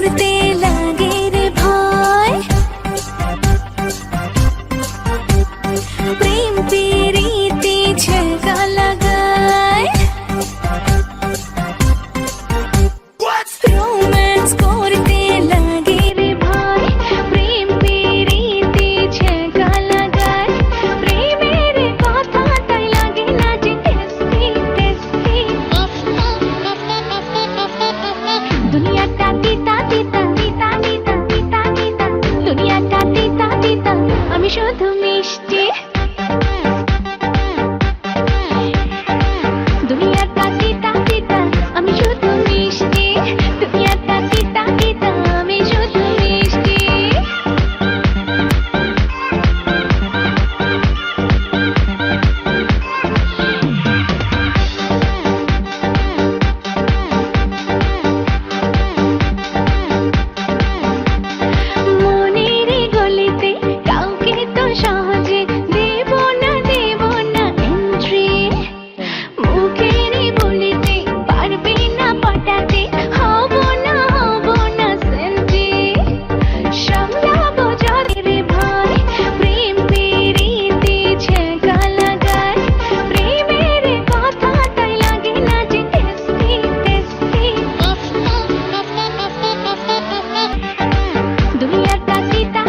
muerte শুধু মিষ্টি। kita